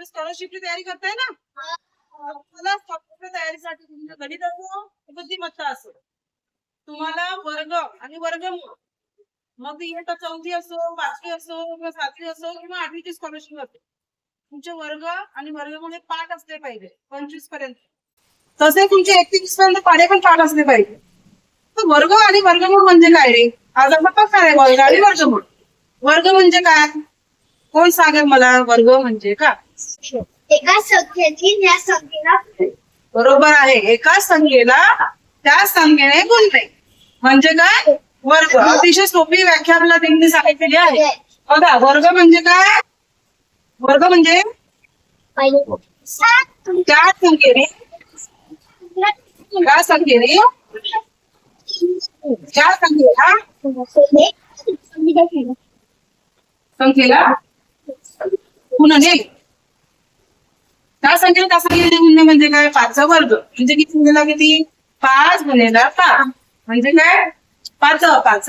तुम्ही स्कॉलरशिपची तयारी करताय ना? तुम्हाला स्कॉलरशिपच्या तयारीसाठी तुमचं गणित असो बुद्धिमत्ता असो तुम्हाला वर्ग आणि वर्गमूळ मग ती इयत्ता चौथी असो पाचवी असो किंवा सातवी असो किंवा आठवीची स्कॉलरशिप असो तुमचे वर्ग आणि वर्गमूळ पाठ असले पाहिजे पंचवीसपर्यंत. तसे तुमचे एकतीस पर्यंत पाढे पण पाठ असले पाहिजे. तर वर्ग आणि वर्गमूळ म्हणजे काय रे? आज आपण बघणार आहे वर्ग आणि वर्गमूळ. वर्ग म्हणजे काय? कोण सांगेल मला? वर्ग म्हणजे काय एका संख्येची या संख्येला बरोबर आहे. एका संख्येला त्या संख्येने गुणणे म्हणजे काय? वर्ग. अतिशय सोपी व्याख्या आपल्याला त्यांनी सांगितलेली आहे. बघा वर्ग म्हणजे काय? वर्ग म्हणजे त्या संख्येने त्या संख्येने त्या संख्येला संख्येला त्या संख्येला गुन्हे म्हणजे काय? पाचचा वर्ग. म्हणजे किती गुन्हेला किती? पाच गुणेला पाच. म्हणजे काय? पाच पाच.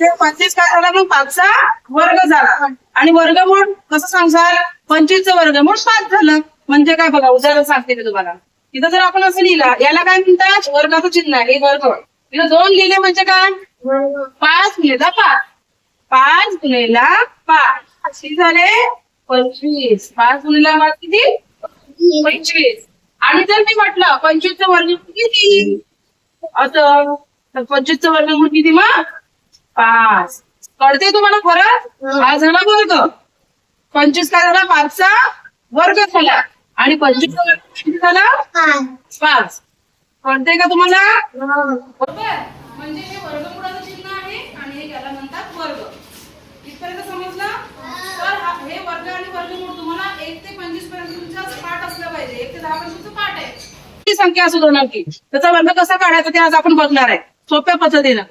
ते पंचवीस काय झाला मग? पाचचा वर्ग झाला. आणि वर्गमूळ कसं सांगसाल? पंचवीसचं वर्गमूळ पाच झालं. म्हणजे काय बघा उदाहरण सांगते मी तुम्हाला. इथं जर आपण असं लिहिलं याला काय म्हणतात? वर्गाचं चिन्ह आहे वर्ग. इथं दोन लिहिले म्हणजे काय? पाच गुणेला पाच. पाच गुणेला पाच. झाले? पंचवीस. पाच गुणेला पाच किती? पंचवीस. आणि जर मी म्हटलं पंचवीसचं वर्ग किती? असं तर पंचवीसचं वर्गमूळ किती मग? पाच. कळते तुम्हाला खरं? हा. झाला वर्ग. पंचवीस काय झाला? पाचचा वर्ग झाला. आणि पंचवीसचा वर्ग किती झाला? पाच. कळते का तुम्हाला? बरोबर म्हणजे हे वर्गमुळाचं चिन्ह आहे आणि हे याला म्हणतात वर्ग इथपर्यंत समजलं तर हा- हे वर्ग आणि वर्गमूळ तुम्हाला एक ते पंचवीसपर्यंत तुमचा पाठ असला पाहिजे एक ते दहा पर्यंतचं पाठ आहे किती संख्या असू देणार की. त्याचा वर्ग कसा काढायचा ते आज आपण बघणार आहे. सोप्या पद्धतीनं.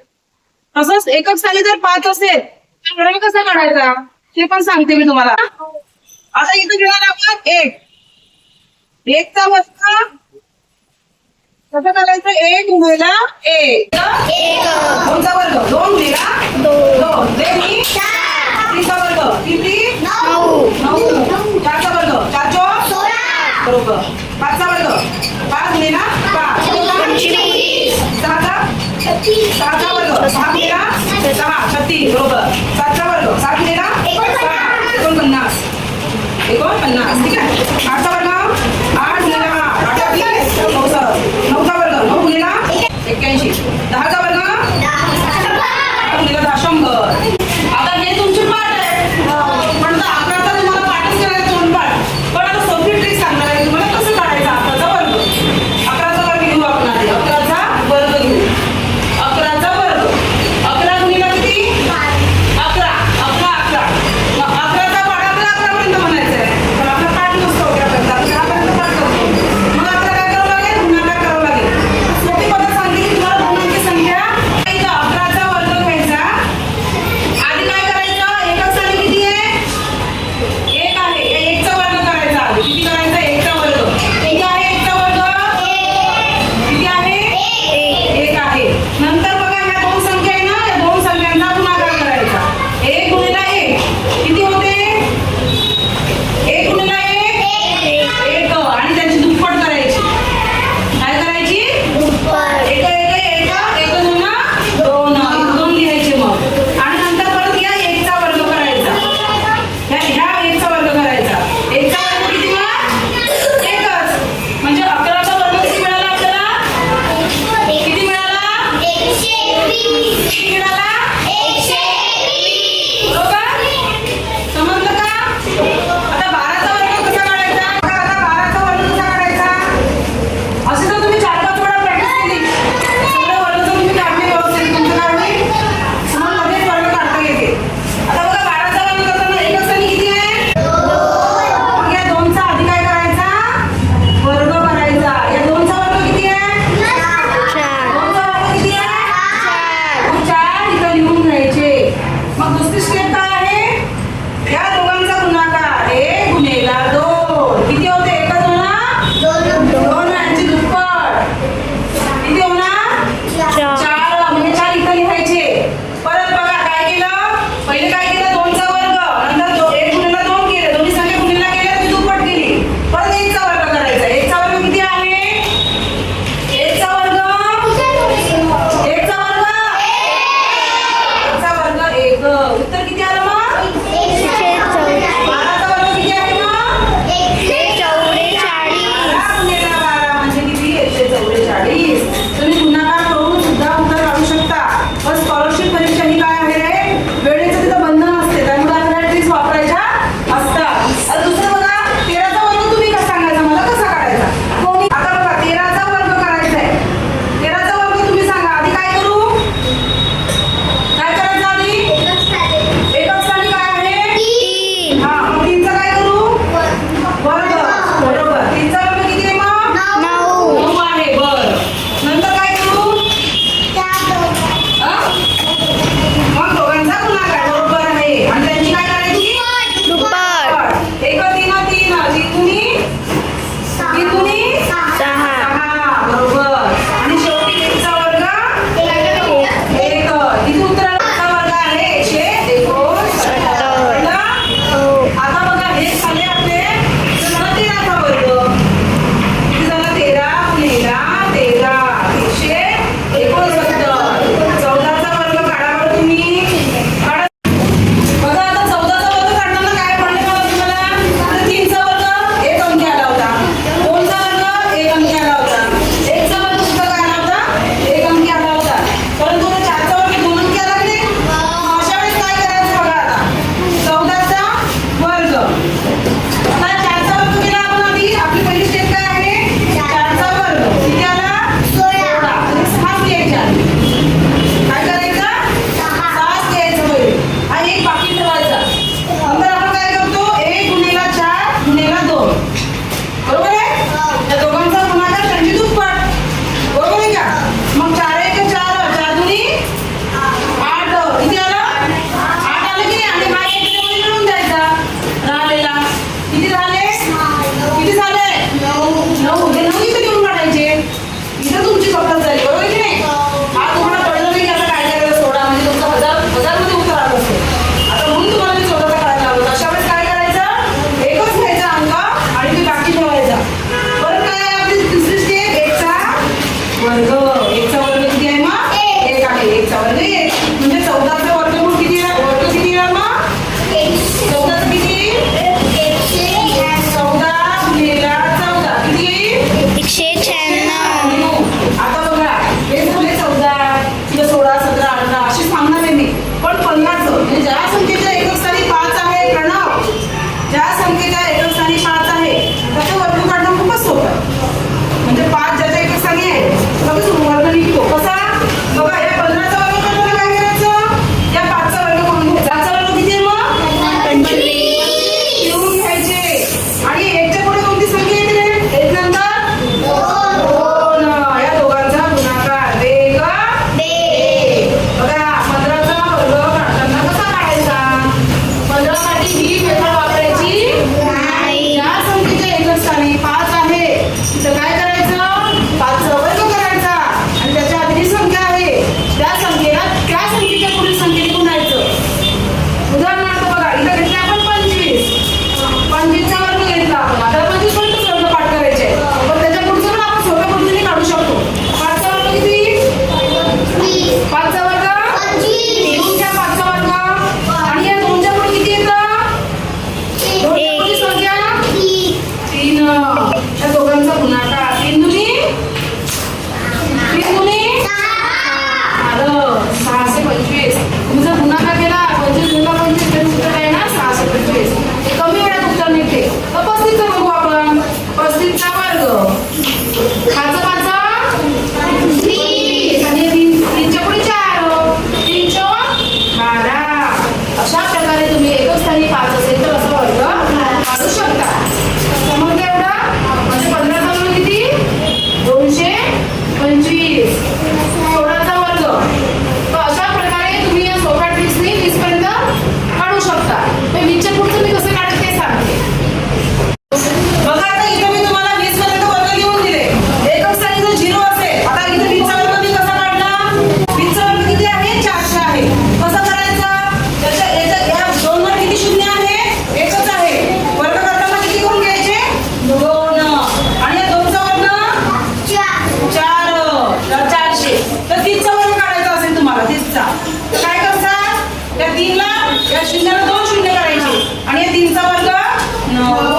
तसंच एकक स्थानी जर पाच असेल तर वर्ग कसा काढायचा? ते पण सांगते मी तुम्हाला. आता इथं घेणार आपण एक. एकचा वर्ग कसं करायचं एक गुणिला एक. दोनचा वर्ग? दोन गुणिला दोन. तीनचा वर्ग किती? नऊ. चारचा वर्ग? चार चौक बरोबर. पाचचा वर्ग. पाच गुणिला पाच. सहाचा सहाचा वर्ग. सहा गुणिला वर्ग नऊ